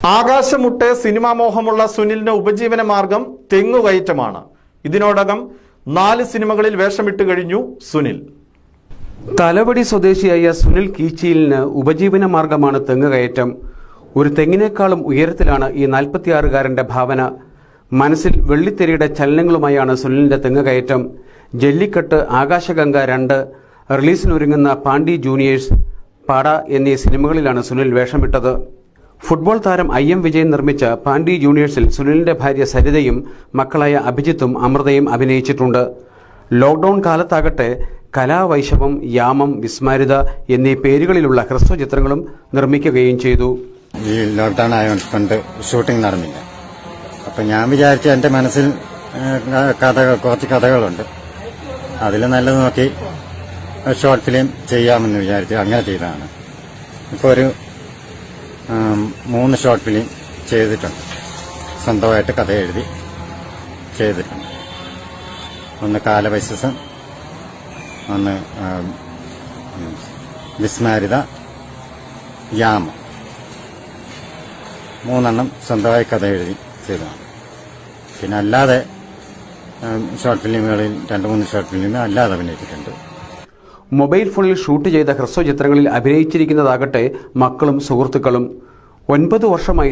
ആകാശമുട്ടെ cinema മോഹമുള്ള സുനിലിന് ഉപജീവന മാർഗം തെങ്ങുകയറ്റമാണ്. ഇതിനോടകം നാല് സിനിമകളിൽ വേഷമിട്ട് കഴിഞ്ഞു സുനിൽ. തലവടി സ്വദേശിയായ സുനിൽ കീച്ചിയിലിന് ഉപജീവന മാർഗമാണ് തെങ്ങുകയറ്റം. ഒരു തെങ്ങിനേക്കാളും ഉയരത്തിലാണ് ഈ നാൽപ്പത്തിയാറുകാരന്റെ ഭാവന. മനസ്സിൽ വെള്ളിത്തെരിയുടെ ചലനങ്ങളുമായാണ് സുനിലിന്റെ തെങ്ങുകയറ്റം. ജല്ലിക്കെട്ട് ആകാശഗംഗ രണ്ട് റിലീസിനൊരുങ്ങുന്ന പാണ്ഡി ജൂനിയേഴ്സ് പാട എന്നീ സിനിമകളിലാണ് സുനിൽ വേഷമിട്ടത്. ഫുട്ബോൾ താരം ഐ എം വിജയൻ നിർമ്മിച്ച പാണ്ഡി ജൂനിയേഴ്സിൽ സുനിലിന്റെ ഭാര്യ സരിതയും മക്കളായ അഭിജിത്തും അമൃതയും അഭിനയിച്ചിട്ടുണ്ട്. ലോക്ക്ഡൌൺ കാലത്താകട്ടെ കലാവൈശവം യാമം വിസ്മാരിത എന്നീ പേരുകളിലുള്ള ഹ്രസ്വ ചിത്രങ്ങളും നിർമ്മിക്കുകയും ചെയ്തു. ഈ ലോക്ക്ഡൌൺ ആയതുകൊണ്ട് ഷൂട്ടിംഗ് നടന്നില്ല. അപ്പൊ ഞാൻ വിചാരിച്ച എന്റെ മനസ്സിൽ കഥകൾ കുറച്ച് കഥകളുണ്ട്. അതിൽ നല്ലത് നോക്കി ഷോർട്ട് ഫിലിം ചെയ്യാമെന്ന് വിചാരിച്ചു. അങ്ങനെ ചെയ്തതാണ്. ഇപ്പോൾ ഒരു മൂന്ന് ഷോർട്ട് ഫിലിം ചെയ്തിട്ടുണ്ട്. സ്വന്തമായിട്ട് കഥ എഴുതി ചെയ്തിട്ടുണ്ട്. ഒന്ന് കാലവൈശസം ഒന്ന് വിസ്മാരിത യാമ. മൂന്നെണ്ണം സ്വന്തമായി കഥ എഴുതി ചെയ്തതാണ്. പിന്നെ അല്ലാതെ ഷോർട്ട് ഫിലിമുകളിൽ രണ്ട് മൂന്ന് ഷോർട്ട് ഫിലിമിൽ അല്ലാതെ അഭിനയിച്ചിട്ടുണ്ട്. മൊബൈൽ ഫോണിൽ ഷൂട്ട് ചെയ്ത ഹ്രസ്വ ചിത്രങ്ങളിൽ അഭിനയിച്ചിരിക്കുന്നതാകട്ടെ മക്കളും സുഹൃത്തുക്കളും. ഒൻപത് വർഷമായി